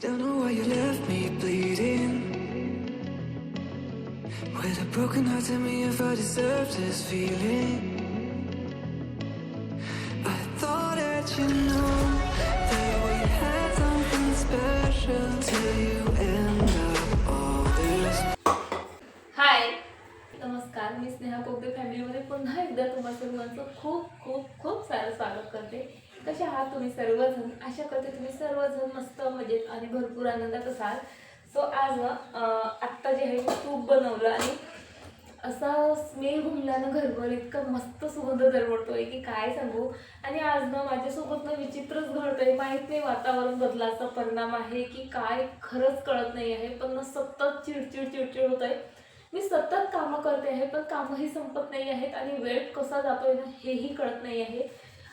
Don't know why you left me bleeding. With a broken heart, tell me if I deserve this feeling. I thought that you know that we had something special till you end up all this. हाय नमस्कार मी स्नेहा कोगदे फॅमिलीमध्ये पुन्हा एकदा तुम्हा सर्वांचं खूप खूप खूप सारं स्वागत करते कसे आहात तुम्ही सर्वजण? अशा करते तुम्ही सर्वजण मस्त मजेत आणि भरपूर आनंदात असाल. सो आज आत्ता जे आहे तूप बनवलं आणि असा स्मेल घुमल्यानं घरभर इतका मस्त सुगंध दरवडतोय की काय सांगू? आणि आज ना माझ्यासोबत ना विचित्रच घडतंय. माहीत नाही वातावरण बदलाचा परिणाम आहे की काय खरंच कळत नाही आहे. पण ना सतत चिडचिड चिडचिड होत आहे मी सतत कामं करते आहे पण कामंही संपत नाही आहेत आणि वेळ कसा जातोय ना हेही कळत नाही आहे.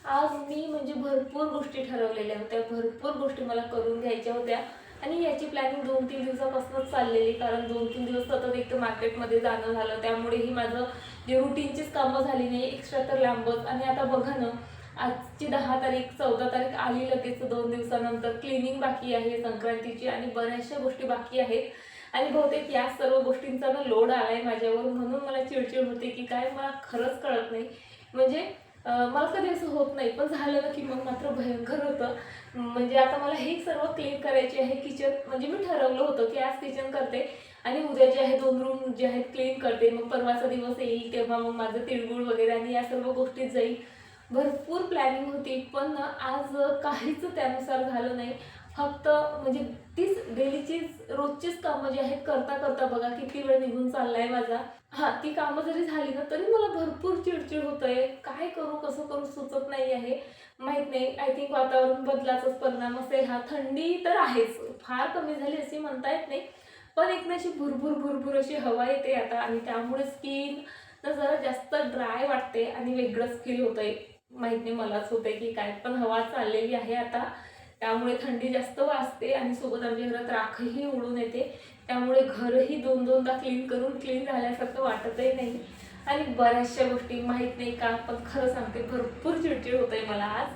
आज मी म्हणजे भरपूर गोष्टी ठरवलेल्या होत्या भरपूर गोष्टी मला करून घ्यायच्या होत्या. आणि याची प्लॅनिंग दोन तीन दिवसापासूनच चाललेली कारण दोन तीन दिवस सतत एक तर मार्केटमध्ये जाणं झालं त्यामुळेही माझं जे रुटीनचीच कामं झाली नाही एक्स्ट्रा तर लांबच. आणि आता बघा ना आजची दहा तारीख चौदा तारीख आली लगेच दोन दिवसानंतर क्लिनिंग बाकी आहे संक्रांतीची आणि बऱ्याचशा गोष्टी बाकी आहेत. आणि बहुतेक या सर्व गोष्टींचा ना लोड आला आहे माझ्यावर म्हणून मला चिडचिड होते की काय मला खरंच कळत नाही. म्हणजे मला कधी असं होत नाही पण झालं ना की मग मात्र भयंकर होतं. म्हणजे आता मला हे सर्व क्लीन करायचे आहे किचन म्हणजे मी ठरवलं होतं की आज किचन करते आणि उद्या जे आहे दोन रूम जे आहेत क्लीन करते. मग परवाचा दिवस येईल तेव्हा मग माझं तिळगुळ वगैरे आणि या सर्व गोष्टीत जाईल. भरपूर प्लॅनिंग होती पण आज काहीच त्यानुसार झालं नाही. फक्त म्हणजे तीच डेलीचीच रोजचीच कामं जी आहेत करता करता बघा किती वेळ निघून चाललाय माझा. हा ती कामं जरी झाली ना तरी मला भरपूर चिडचिड होत आहे काय करू कसं करू सुचत नाही आहे. माहीत नाही आय थिंक वातावरण बदलाचाच परिणाम असेल. हा थंडी तर आहेच. फार कमी झाली अशी म्हणता येत नाही. पण एक ना अशी भुरभुर भुरभुर अशी हवा येते आता आणि त्यामुळे स्किन तर जरा जास्त ड्राय वाटते आणि वेगळंच फील होतंय. माहीत नाही मलाच होतंय की काय पण हवा चाललेली आहे आता. त्यामुळे थंडी जास्त वाजते आणि सोबत आमच्या घरात राखही उडून येते. त्यामुळे घरही दोन दोनदा क्लीन करून क्लीन झाल्यासारखं वाटतही नाही. आणि बऱ्याचशा गोष्टी माहीत नाही का पण खरं सांगते भरपूर चिडचिड होत आहे मला आज.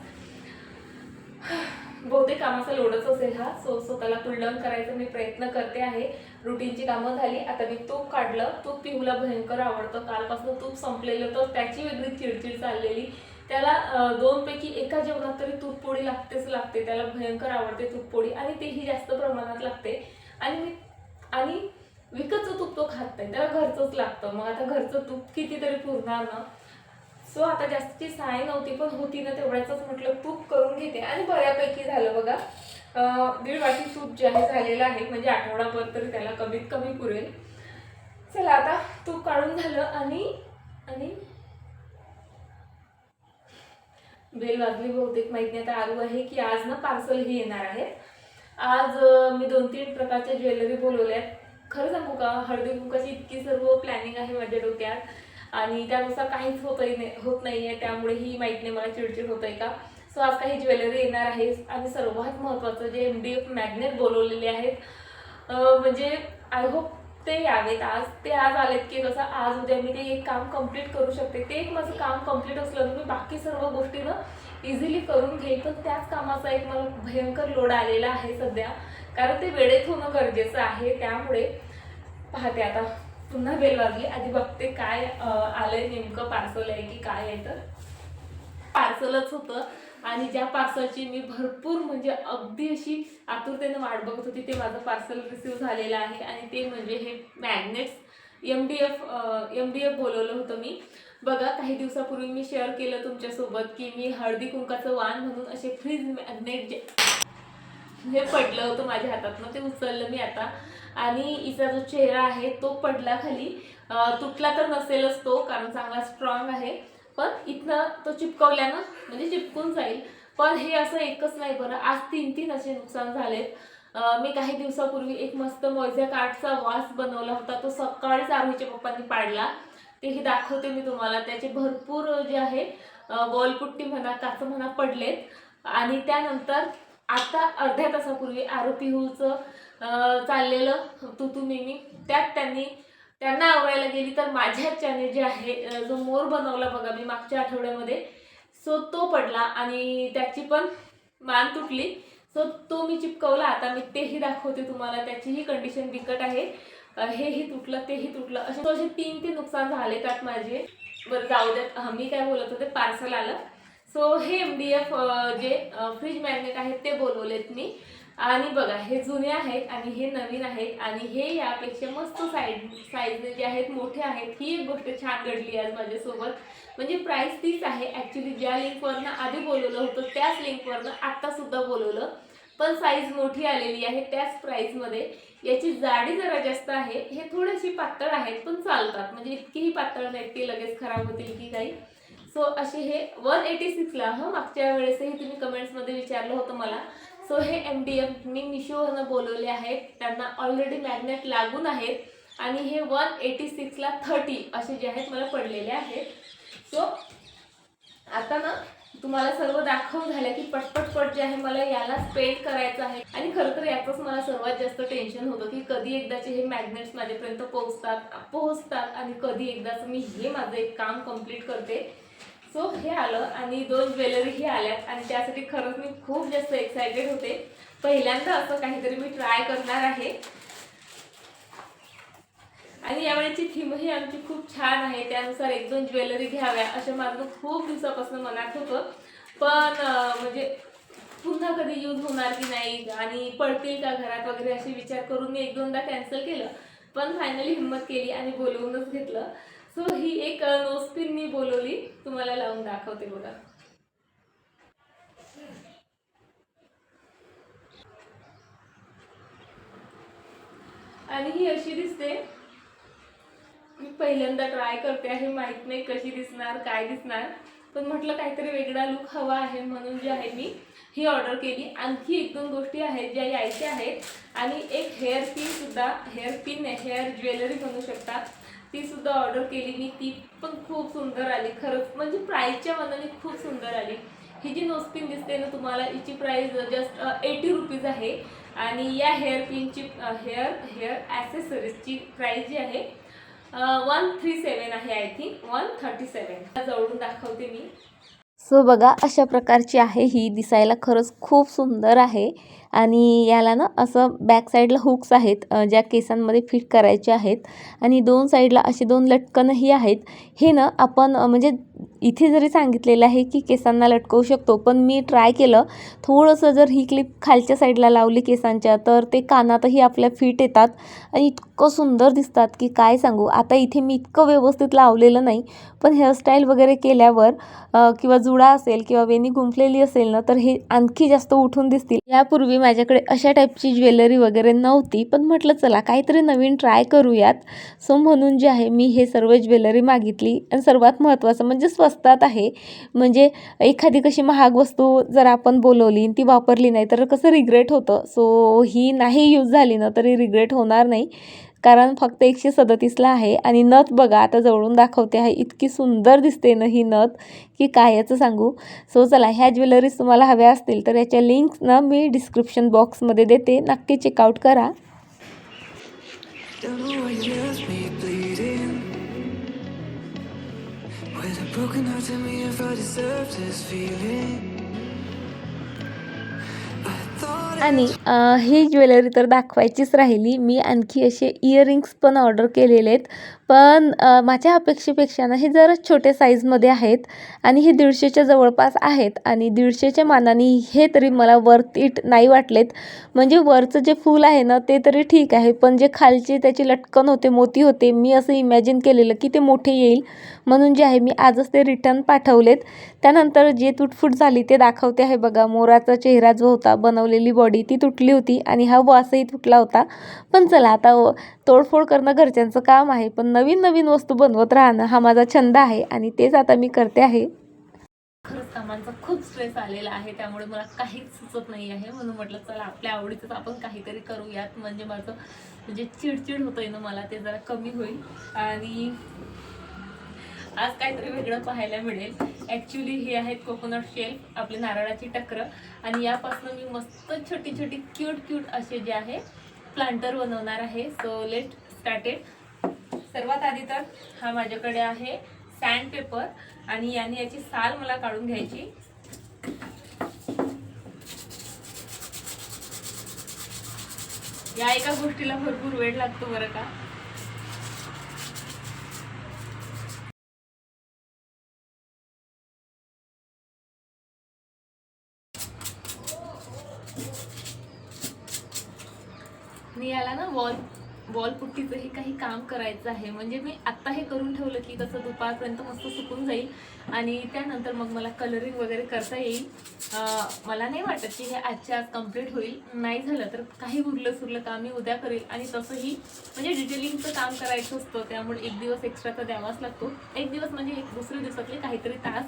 बहुतेक कामाचा लोडच असेल हा. सो स्वतःला कुलडाऊन करायचा मी प्रयत्न करते आहे. रुटीनची कामं झाली आता मी तूप काढलं. तूप पिऊला भयंकर आवडतं. कालपासून तूप संपलेलं तर त्याची वेगळी चिडचिड चाललेली. त्याला दोनपैकी एका जेवणात तरी तूप पोळी लागतेच लागते. त्याला भयंकर आवडते तूप पोळी आणि तेही जास्त प्रमाणात लागते. आणि मी आणि विकतचं तूप तो खात नाही. त्याला घरचंच लागतं. मग आता घरचं तूप कितीतरी पुरणार ना? सो आता जास्तीची साय नव्हती पण होती ना तेवढ्याच म्हटलं तूप करून घेते. आणि बऱ्यापैकी झालं बघा. दीड वाटी तूप जे आहे झालेलं आहे. म्हणजे आठवडाभर तरी त्याला कमीत कमी पुरेल. चला आता तूप काढून झालं आणि आणि बेल वाजली बहुतेक माहीत नाही. आता आरू आहे की आज ना पार्सल हे येणार आहे. आज मी दोन तीन प्रकारच्या ज्वेलरी बोलवल्यात खरं सांगू का हळदी कुंकाची इतकी सर्व प्लॅनिंग आहे माझ्या डोक्यात. आणि त्यानुसार काहीच होतही नाही होत नाही आहे त्यामुळे ही माहीत नाही मला चिडचिड होत आहे का. सो आज काही ज्वेलरी येणार आहे. आणि सर्वात महत्त्वाचं जे एम डी एफ मॅग्नेट बोलवलेले आहेत म्हणजे आय होप ते यावेत आज. ते आज आलेत की कसं आज उद्या मी ते एक काम कंप्लीट करू शकते. ते एक माझं काम कंप्लीट असलं मी बाकी सर्व गोष्टी ना इझिली करून घेईल पण त्याच कामाचा एक मला भयंकर लोड आलेला आहे सध्या. कारण ते वेळेत होणं गरजेचं आहे. त्यामुळे पाहते आता. पुन्हा बेल वाजली आधी बघते काय आलंय नेमकं पार्सल आहे की काय आहे तर. पार्सलच होतं. आणि ज्या पार्सलची मी भरपूर म्हणजे अगदी अशी आतुरतेनं वाट बघत होती ते माझं पार्सल रिसीव झालेलं आहे. आणि ते म्हणजे हे magnets M D F M D F बोलवलं होतं मी. बघा काही दिवसापूर्वी मी शेअर केलं तुमच्यासोबत की मी हळदी कुंकाचं वाण म्हणून असे फ्रीज मॅग्नेट जे हे पडलं होतं माझ्या हातातनं ते उचललं मी आता. आणि हिचा जो चेहरा आहे तो पडला खाली. तुटला तर नसेलच तो कारण चांगला स्ट्रॉंग आहे. पण इथनं तो चिपकवल्यानं म्हणजे चिपकून जाईल. पण हे असं एकच नाही बरं. आज तीन तीन असे नुकसान झालेत. मी काही दिवसापूर्वी एक मस्त मोयझ्या काठचा वास बनवला होता. तो सकाळीच आरोहीच्या पप्पांनी पाडला. तेही दाखवते मी तुम्हाला. त्याचे भरपूर जे आहे वॉलपुट्टी म्हणा काचं म्हणा पडलेत. आणि त्यानंतर आता अर्ध्या तासापूर्वी आरोपीहूचं चाललेलं तू तू मी त्यात त्यांनी त्यांना आवडायला गेली तर माझ्या माझ्याच्याने जे आहे जो मोर बनवला बघा मी मागच्या आठवड्यामध्ये सो तो पडला आणि त्याची पण मान तुटली. सो तो मी चिपकवला. आता मी तेही दाखवते तुम्हाला. त्याचीही कंडिशन बिकट आहे. हेही तुटलं तेही तुटलं. असे असे तीन ते नुकसान झाले त्यात माझे. बरं जाऊ द्यात मी काय बोलत होते? पार्सल आलं. सो हे एम डी एफ जे फ्रीज मॅग्नेट आहेत ते बोलवलेत मी. आणि बघा हे जुने आहेत आणि हे नवीन आहेत आणि हे यापेक्षा मस्त साईज साईजने जे आहेत मोठे आहेत ही एक गोष्ट छान घडली आज माझ्यासोबत. म्हणजे प्राईस तीच आहे. ॲक्च्युली ज्या लिंकवरनं आधी बोलवलं होतं त्याच लिंकवरनं आत्तासुद्धा बोलवलं. पण साईज मोठी आलेली आहे त्याच प्राईसमध्ये याची जाडी जरा जास्त आहे. हे थोडेशी पातळ आहेत पण चालतात. म्हणजे इतकीही पातळ नाहीत की लगेच खराब होतील की काही. सो असे हे वन एटी सिक्सला हं मागच्या वेळेसही तुम्ही कमेंट्समध्ये विचारलं होतं मला. सो हे एम डी एफ मी मिशोवरनं बोलवले आहेत. त्यांना ऑलरेडी मॅग्नेट लागून आहेत. आणि हे वन एटी सिक्सला थर्टी असे जे आहेत मला पडलेले आहेत. सो आता ना तुम्हाला सर्व दाखवून झालं की पटपट पट जे आहे मला याला स्पेंड करायचं आहे. आणि खरं तर याचंच मला सर्वात जास्त टेन्शन होतं की कधी एकदाचे हे मॅग्नेट्स माझ्यापर्यंत पोहोचतात पोहोचतात आणि कधी एकदाचं मी हे माझं एक काम कंप्लीट करते. सो हे आलं आणि दोन ज्वेलरीही आल्यात आणि त्यासाठी खरंच मी खूप जास्त एक्सायटेड होते. पहिल्यांदा असं काहीतरी मी ट्राय करणार आहे. आणि यावेळेची थीमही आमची खूप छान आहे. त्यानुसार एक दोन ज्वेलरी घ्याव्या असं माझं खूप दिवसापासून मनात होतं. पण म्हणजे पुन्हा कधी यूज होणार की नाही आणि पडतील का घरात वगैरे असे विचार करून मी एक दोनदा कॅन्सल केलं. पण फायनली हिंमत केली आणि बोलवूनच घेतलं. सो ही एक नोस्पिन मी बोलवली. तुम्हाला लावून दाखवते बघा. आणि ही अशी दिसते. मी पहिल्यांदा ट्राय करते आहे. माहीत नाही कशी दिसणार काय दिसणार. पण म्हटलं काहीतरी वेगळा लुक हवा आहे म्हणून जे आहे मी ही ऑर्डर केली. आणखी एक दोन गोष्टी आहेत ज्या यायच्या आहेत. आणि एक हेअर पिन सुद्धा हेअर पिन हेअर ज्वेलरी म्हणू शकता. ती सुद्धा ऑर्डर केली. मी ती पण खूप सुंदर आली. खरंच म्हणजे प्राईसच्या मनाने खूप सुंदर आली. ही जी नोस्पिन दिसते ना तुम्हाला हिची प्राईस जस्ट एटी रुपीज आहे. आणि या हेअर पिनची हेअर हेअर ॲसेसरीजची प्राईस जी आहे वन थ्री सेवन आहे I think one thirty seven जवळून दाखवते मी. सो बघा अशा प्रकारची आहे. ही दिसायला खरंच खूप सुंदर आहे. आणि याला ना असं बॅक साईडला हुक्स आहेत ज्या केसांमध्ये फिट करायचे आहेत. आणि दोन साईडला असे दोन लटकनही आहेत. हे ना आपण म्हणजे इथे जरी सांगितलेलं आहे की केसांना लटकवू शकतो पण मी ट्राय केलं. थोडंसं जर ही क्लिप खालच्या साईडला लावली केसांच्या तर ते कानातही आपल्या फिट येतात. आणि इतकं सुंदर दिसतात की काय सांगू. आता इथे मी इतकं व्यवस्थित लावलेलं नाही पण हेअरस्टाईल वगैरे केल्यावर किंवा जुडा असेल किंवा वेणी गुंफलेली असेल ना तर हे आणखी जास्त उठून दिसतील. यापूर्वी माझ्याकडे अशा टाईपची ज्वेलरी वगैरे नव्हती. पण म्हटलं चला काहीतरी नवीन ट्राय करूयात. सो म्हणून जे आहे मी हे सर्व ज्वेलरी मागितली. आणि सर्वात महत्त्वाचं म्हणजे स्वस्तात आहे. म्हणजे एखादी कशी महाग वस्तू जर आपण बोलवली आणि ती वापरली नाही तर कसं रिग्रेट होतं? सो ही नाही यूज झाली ना तरी रिग्रेट होणार नाही. कारण फक्त एकशे सदतीसला आहे आणि नथ बघा आता जवळून दाखवते आहे इतकी सुंदर दिसते ना ही नथ की काय याचं सांगू? सो चला ह्या ज्वेलरीज तुम्हाला हव्या असतील तर याच्या लिंक्स ना मी डिस्क्रिप्शन बॉक्समध्ये देते. नक्की चेकआउट करा. Broken heart, tell me if I deserve this feeling. आणि ही ज्वेलरी तर दाखवायचीच राहिली. मी आणखी असे इयरिंग्स पण ऑर्डर केलेले आहेत. पण माझ्या अपेक्षेपेक्षा ना हे जरा छोट्या साईजमध्ये आहेत आणि हे दीडशेच्या जवळपास आहेत आणि दीडशेच्या मानाने हे तरी मला वर्थ इट नाही वाटलेत. म्हणजे वरचं जे फूल आहे ना ते तरी ठीक आहे पण जे खालचे त्याची लटकन होते मोती होते मी असं इमॅजिन केलेलं की ते मोठे येईल. म्हणून जे आहे मी आजच ते रिटर्न पाठवलेत. त्यानंतर जे तुटफूट झाली ते दाखवते आहे बघा. मोराचा चेहरा जो होता बनवलेली बॉडी ती तुटली होती आणि हा वासही तुटला होता. पण चला आता तोडफोड करणं घरच्यांचं काम आहे पण नवीन नवीन वस्तू बनवत राहणं हा माझा छंद आहे आणि तेच आता मी करते आहे. खरंच कामांचा खूप स्ट्रेस आलेला आहे त्यामुळे मला काहीच सुचत नाही आहे. म्हणून म्हटलं चला आपल्या आवडीचंच आपण काहीतरी करूयात. म्हणजे माझं म्हणजे चिडचिड होतंय ना मला ते जरा कमी होईल. आणि आज काहीतरी वेगळं पाहायला मिळेल. ॲक्च्युली हे आहेत कोकोनट शेल आपली नारळाची टक्र आणि यापासून मी मस्त छोटी छोटी क्यूट क्यूट असे जे आहे प्लांटर बनवणार आहे. सो लेट स्टार्टेड सर्वात आधी तर हा माझ्याकडे आहे सॅन्डपेपर आणि याने याची साल मला काढून घ्यायची. या एका गोष्टीला भरपूर वेळ लागतो बरं का? करायचं आहे. म्हणजे मी आत्ता हे करून ठेवलं की कसं दुपारपर्यंत मस्त सुकून जाईल. आणि त्यानंतर मग मला कलरिंग वगैरे करता येईल. मला नाही वाटत की हे आजच्या आज कंप्लीट होईल. नाही झालं तर काही उरलं सुरलं काम मी उद्या करेल. आणि तसंही म्हणजे डिटेलिंगचं काम करायचं असतं. त्यामुळे एक दिवस एक्स्ट्राचा द्यावाच लागतो. एक दिवस म्हणजे एक दुसऱ्या दिवसातले काहीतरी तास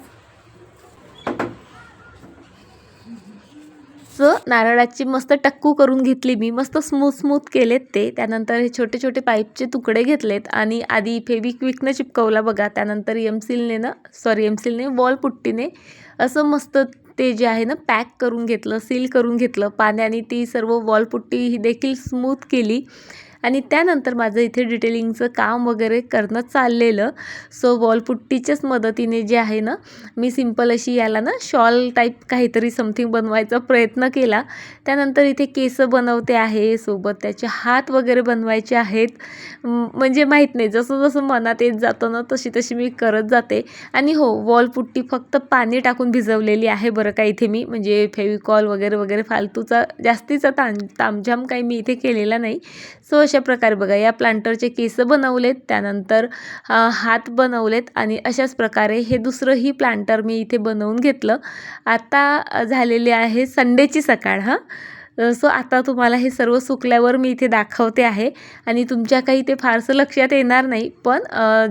नारळाची मस्त टक्कू करून घेतली मी. मस्त स्मूथ स्मूथ केलेत ते. त्यानंतर हे छोटे छोटे पाईपचे तुकडे घेतलेत आणि आधी फेविक्विकनं चिपकवला बघा. त्यानंतर एमसिलने ना सॉरी एमसिलने वॉल पुट्टीने असं मस्त ते जे आहे ना पॅक करून घेतलं सील करून घेतलं. पाण्याने ती सर्व वॉलपुट्टी ही देखील स्मूथ केली. आणि त्यानंतर माझं इथे डिटेलिंगचं काम वगैरे करणं चाललेलं. सो वॉलपुट्टीच्याच मदतीने जे आहे ना मी सिंपल अशी याला ना शॉल टाईप काहीतरी समथिंग बनवायचा प्रयत्न केला. त्यानंतर इथे केस बनवते आहे सोबत त्याचे हात वगैरे बनवायचे आहेत. म्हणजे माहीत नाही जसं जसं मनात येत जातं ना तशी तशी मी करत जाते. आणि हो वॉलपुट्टी फक्त पाणी टाकून भिजवलेली आहे बरं का इथे मी. म्हणजे फेविकॉल वगैरे वगैरे फालतूचा जास्तीचा ताण तामझाम काही मी इथे केलेला नाही. सो अशा प्रकारे बघा या प्लांटरचे केस बनवलेत त्यानंतर हात बनवलेत आणि अशाच प्रकारे हे दुसरंही प्लांटर मी इथे बनवून घेतलं. आता झालेली आहे संडेची सकाळ हां. सो आता तुम्हाला हे सर्व सुकल्यावर मी इथे दाखवते आहे. आणि तुमच्या काही ते फारसं लक्षात येणार नाही पण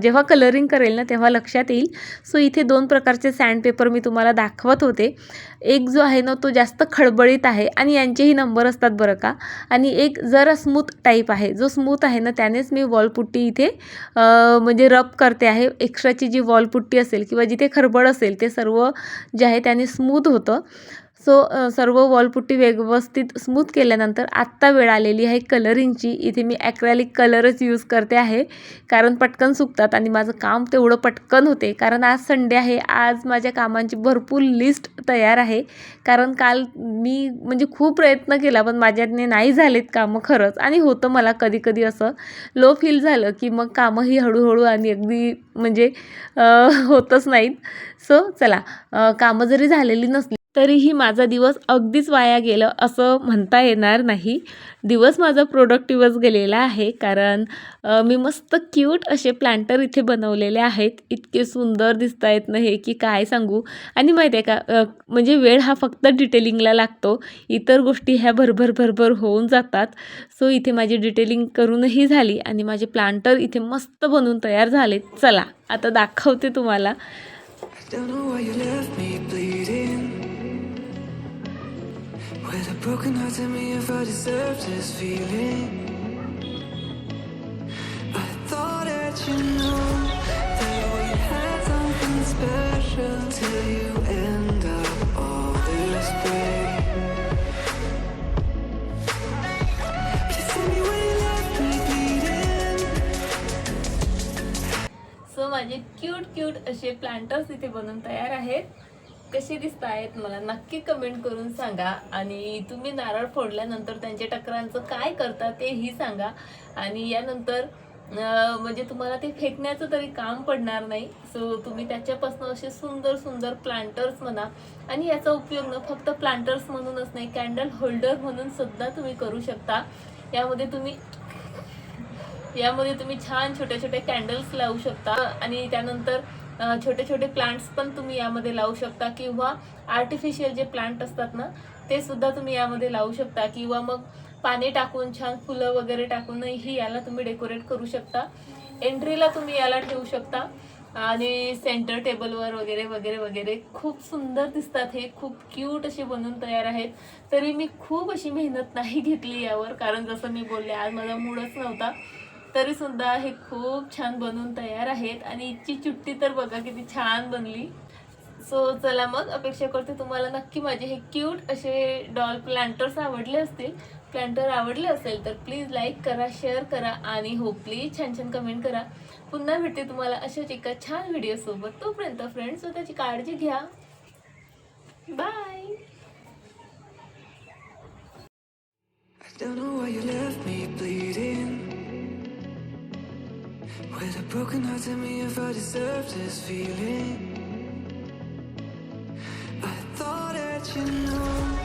जेव्हा कलरिंग करेल ना तेव्हा लक्षात येईल. सो इथे दोन प्रकारचे सँडपेपर मी तुम्हाला दाखवत होते. एक जो आहे ना तो जास्त खडबडीत आहे आणि यांचेही नंबर असतात बरं का. आणि एक जरा स्मूथ टाईप आहे. जो स्मूथ आहे ना त्यानेच मी वॉलपुट्टी इथे म्हणजे रब करते आहे. एक्स्ट्राची जी वॉलपुट्टी असेल किंवा जिथे खरबड असेल ते सर्व जे आहे त्याने स्मूथ होतं. सो सर्व वॉलपुट्टी व्यवस्थित स्मूथ केल्यानंतर आत्ता वेळ आलेली आहे कलरिंगची इथे मी ॲक्रॅलिक कलरच यूज करते आहे. कारण पटकन सुकतात आणि माझं काम तेवढं पटकन होते. कारण आज संडे आहे. आज माझ्या कामांची भरपूर लिस्ट तयार आहे. कारण काल मी म्हणजे खूप प्रयत्न केला पण माझ्याने नाही झालेत कामं खरंच. आणि होतं मला कधी कधी असं लो फील झालं की मग कामंही हळूहळू आणि अगदी म्हणजे होतच नाहीत. सो चला कामं जरी झालेली नसली तरीही माझा दिवस अगदीच वाया गेलं असं म्हणता येणार नाही. दिवस माझा प्रोडक्टिव्हच गेलेला आहे. कारण मी मस्त क्यूट असे प्लांटर इथे बनवलेले आहेत. इतके सुंदर दिसत आहेत ना हे की काय सांगू? आणि माहिती आहे का म्हणजे वेळ हा फक्त डिटेलिंगला लागतो. इतर गोष्टी ह्या भरभर भरभर होऊन जातात. सो इथे माझी डिटेलिंग करूनही झाली आणि माझे प्लांटर इथे मस्त बनवून तयार झाले चला आता दाखवते तुम्हाला. With a broken heart, tell me if I deserve this feeling. I thought that you knew that we had something special till you end up all this way. Please tell me why you left me bleeding. So माझे cute cute असे planters इथे बनून तयार आहेत कसे दिसत आहेत मला नक्की कमेंट करून सांगा. आणि तुम्ही नारळ फोडल्यानंतर त्यांच्या टकरांचं काय करता तेही सांगा. आणि यानंतर म्हणजे तुम्हाला ते फेकण्याचं तरी काम पडणार नाही. सो तुम्ही त्याच्यापासून असे सुंदर सुंदर प्लांटर्स म्हणा. आणि याचा उपयोग ना फक्त प्लांटर्स म्हणूनच नाही कॅन्डल होल्डर म्हणून सुद्धा तुम्ही करू शकता. यामध्ये तुम्ही यामध्ये तुम्ही छान छोट्या छोट्या कॅन्डल्स लावू शकता. आणि त्यानंतर छोटे छोटे प्लांट्स पण तुम्ही यामध्ये लावू शकता किंवा आर्टिफिशियल जे प्लांट असतात ना ते सुद्धा तुम्ही यामध्ये लावू शकता किंवा मग पाणी टाकून छान फुलं वगैरे टाकूनही याला तुम्ही डेकोरेट करू शकता. एंट्रीला तुम्ही याला ठेवू शकता आणि सेंटर टेबलवर वगैरे वगैरे वगैरे खूप सुंदर दिसतात हे. खूप क्यूट असे बनून तयार आहेत. तरी मी खूप अशी मेहनत नाही घेतली यावर कारण जसं मी बोलले आज माझा मूडच नव्हता. तरी सुद्धा हे खूप छान बनवून तयार आहेत आणि इथची चुट्टी तर बघा किती छान बनली. सो चला मग अपेक्षा करते तुम्हाला नक्की माझे हे क्यूट असे डॉल प्लांटर्स आवडले असतील. प्लांटर आवडले असेल तर प्लीज लाईक करा शेअर करा आणि हो प्लीज छान छान कमेंट करा. पुन्हा भेटते तुम्हाला अशाच एका छान व्हिडिओसोबत तोपर्यंत फ्रेंड्स स्वतःची काळजी घ्या. Bye I Don't know why you left me bleeding. With a broken heart, tell me if I deserve this feeling. I thought that you know